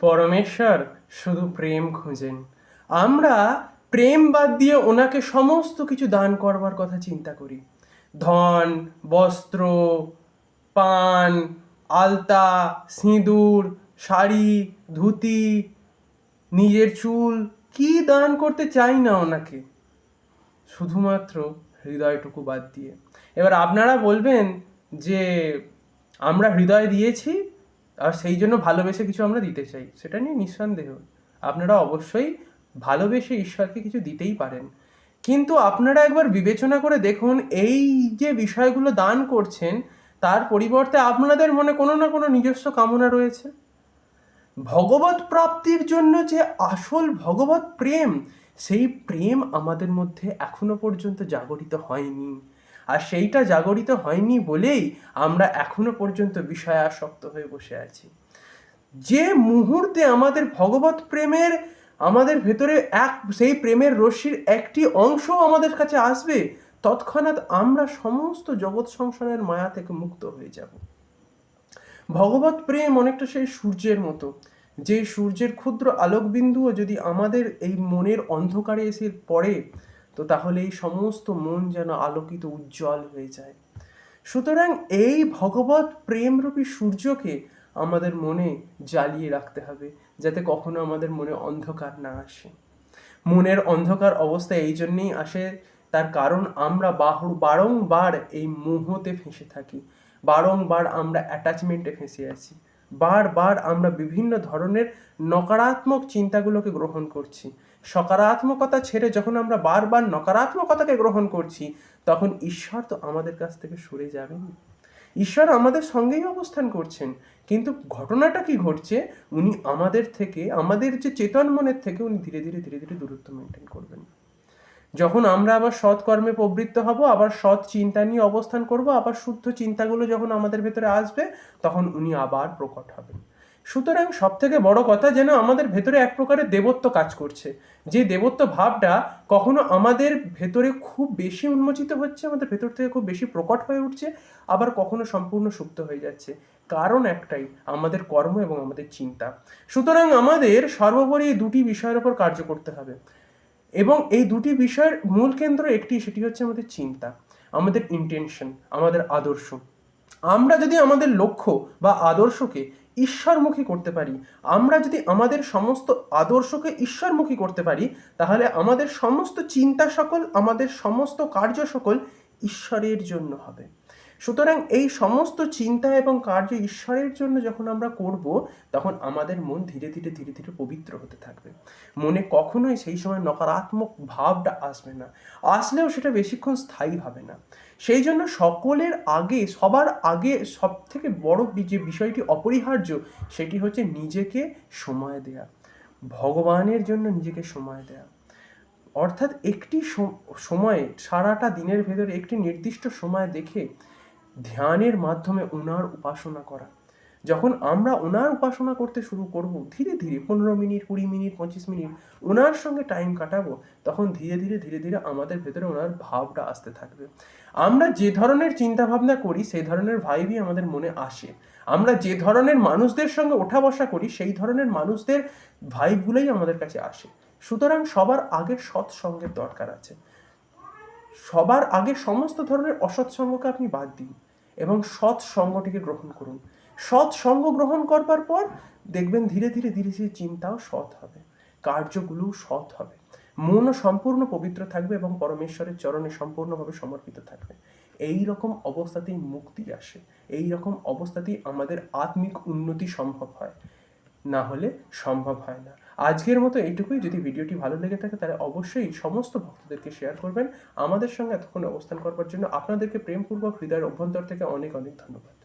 পরমেশ্বর শুধু প্রেম খোঁজেন। আমরা প্রেম বাদ দিয়ে ওনাকে সমস্ত কিছু দান করবার কথা চিন্তা করি। ধন, বস্ত্র, পান, আলতা, সিঁদুর, শাড়ি, ধুতি, নিজের চুল, কি দান করতে চাই না ওনাকে? শুধুমাত্র হৃদয়টুকু বাদ দিয়ে। এবার আপনারা বলবেন যে আমরা হৃদয় দিয়েছি আর সেই জন্য ভালোবেসে কিছু আমরা দিতে চাই, সেটা নিয়ে নিঃসন্দেহ। আপনারা অবশ্যই ভালোবেসে ঈশ্বরকে কিছু দিতেই পারেন। কিন্তু আপনারা একবার বিবেচনা করে দেখুন, এই যে বিষয়গুলো দান করছেন, তার পরিবর্তে আপনাদের মনে কোনো না কোনো নিজস্ব কামনা রয়েছে? ভগবত প্রাপ্তির জন্য যে আসল ভগবত প্রেম, সেই প্রেম আমাদের মধ্যে এখনও পর্যন্ত জাগরিত হয়নি। আর সেইটা জাগরিত হয়নি বলেই আমরা এখনও পর্যন্ত বিষয়ে আসক্ত হয়ে বসে আছি। যে মুহূর্তে আমাদের ভগবত প্রেমের, আমাদের ভেতরে এক, সেই প্রেমের রশ্মির একটি অংশ আমাদের কাছে আসবে, তৎক্ষণাৎ আমরা সমস্ত জগৎ সংসারের মায়া থেকে মুক্ত হয়ে যাব। ভগবত প্রেম অনেকটা সেই সূর্যের মতো যে সূর্যের ক্ষুদ্র আলোকবিন্দুও যদি আমাদের এই মনের অন্ধকারে এসে পড়ে তো তাহলে এই সমস্ত মন যেন আলোকিত, উজ্জ্বল হয়ে যায়। সুতরাং এই ভগবত প্রেমরূপী সূর্যকে আমাদের মনে জ্বালিয়ে রাখতে হবে, যাতে কখনো আমাদের মনে অন্ধকার না আসে। মনের অন্ধকার অবস্থা এই জন্যেই আসে, তার কারণ আমরা বাহু বারংবার এই মোহতে ফেঁসে থাকি। বারংবার আমরা অ্যাটাচমেন্টে ফেঁসে আছি। বারবার আমরা বিভিন্ন ধরনের নকারাত্মক চিন্তাগুলোকে গ্রহণ করছি। সকারাত্মকতা ছেড়ে যখন আমরা বারবার নকারাত্মকতাকে গ্রহণ করছি, তখন ঈশ্বর তো আমাদের কাছ থেকে সরে যাবেন। ঈশ্বর আমাদের সঙ্গেই অবস্থান করছেন। কিন্তু ঘটনাটা কি ঘটছে? উনি আমাদের থেকে, আমাদের যে চেতন মনের থেকে উনি ধীরে ধীরে ধীরে ধীরে দূরত্ব মেনটেন করবেন। যখন আমরা আবার সৎ কর্মে প্রবৃত্ত হব, আবার সৎ চিন্তা নিয়ে অবস্থান করব, আবার শুদ্ধ চিন্তাগুলো যখন আমাদের ভেতরে আসবে, তখন উনি আবার প্রকট হবেন। সুতরাং সব থেকে বড় কথা যেন আমাদের ভেতরে এক প্রকারের দেবত্ব কাজ করছে। যে দেবত্ব ভাবটা কখনো আমাদের ভেতরে খুব বেশি উন্মোচিত হচ্ছে, আমাদের ভেতর থেকে খুব বেশি প্রকট হয়ে উঠছে, আবার কখনো সম্পূর্ণ সুপ্ত হয়ে যাচ্ছে। কারণ একটাই, আমাদের কর্ম এবং আমাদের চিন্তা। সুতরাং আমাদের সর্বোপরি দুটি বিষয়ের উপর কার্য করতে হবে। এবং এই দুটি বিষয়ের মূল কেন্দ্র একটি, সেটি হচ্ছে আমাদের চিন্তা, আমাদের ইন্টেনশন আমাদের আদর্শ। আমরা যদি আমাদের লক্ষ্য বা আদর্শকে ঈশ্বরমুখী করতে পারি, আমরা যদি আমাদের সমস্ত আদর্শকে ঈশ্বরমুখী করতে পারি, তাহলে আমাদের সমস্ত চিন্তা সকল, আমাদের সমস্ত কার্য সকল ঈশ্বরের জন্য হবে। সুতরাং এই সমস্ত চিন্তা এবং কার্য ঈশ্বরের জন্য যখন আমরা করব, তখন আমাদের মন ধীরে ধীরে ধীরে ধীরে পবিত্র হতে থাকবে। মনে কখনোই সেই সময় নকারাত্মক ভাবটা আসবে না। আসলেও সেটা বেশিক্ষণ স্থায়ী হবে না। সেই জন্য সকলের আগে, সবার আগে সব থেকে বড় যে বিষয়টি অপরিহার্য, সেটি হচ্ছে নিজেকে সময় দেয়া। ভগবানের জন্য নিজেকে সময় দেয়া। অর্থাৎ একটি সম- সময়ে সারাটা দিনের ভেতরে একটি নির্দিষ্ট সময় দেখে ধ্যানের মাধ্যমে ওনার উপাসনা করা। যখন আমরা ওনার উপাসনা করতে শুরু করব, ধীরে ধীরে, পনেরো মিনিট, কুড়ি মিনিট, পঁচিশ মিনিট ওনার সঙ্গে টাইম কাটাবো, তখন ধীরে ধীরে ধীরে ধীরে আমাদের ভেতরে ওনার ভাবটা আসতে থাকবে। আমরা যে ধরনের চিন্তা ভাবনা করি, সেই ধরনের ভাইবই আমাদের মনে আসে। আমরা যে ধরনের মানুষদের সঙ্গে ওঠা বসা করি, সেই ধরনের মানুষদের ভাইবগুলোই আমাদের কাছে আসে। সুতরাং সবার আগে সৎসঙ্গের দরকার আছে। সবার আগে সমস্ত ধরনের অসৎ সঙ্গকে আপনি বাদ দিন এবং সৎ সঙ্গটিকে গ্রহণ করুন। সৎ সঙ্গ গ্রহণ করবার পর দেখবেন ধীরে ধীরে ধীরে ধীরে চিন্তাও সৎ হবে কার্যগুলোও সৎ হবে। মনও সম্পূর্ণ পবিত্র থাকবে এবং পরমেশ্বরের চরণে সম্পূর্ণভাবে সমর্পিত থাকবে। এই রকম অবস্থাতেই মুক্তি আসে এই রকম অবস্থাতেই আমাদের আত্মিক উন্নতি সম্ভব হয়। না হলে সম্ভব হয় না। আজকের মতো এইটুকুই। যদি ভিডিওটি ভালো লেগে থাকে, তাহলে অবশ্যই সমস্ত ভক্তদেরকে শেয়ার করবেন। আমাদের সঙ্গে এতক্ষণ অবস্থান করবার জন্য আপনাদেরকে প্রেমপূর্বক হৃদয়ের অভ্যন্তর থেকে অনেক অনেক ধন্যবাদ।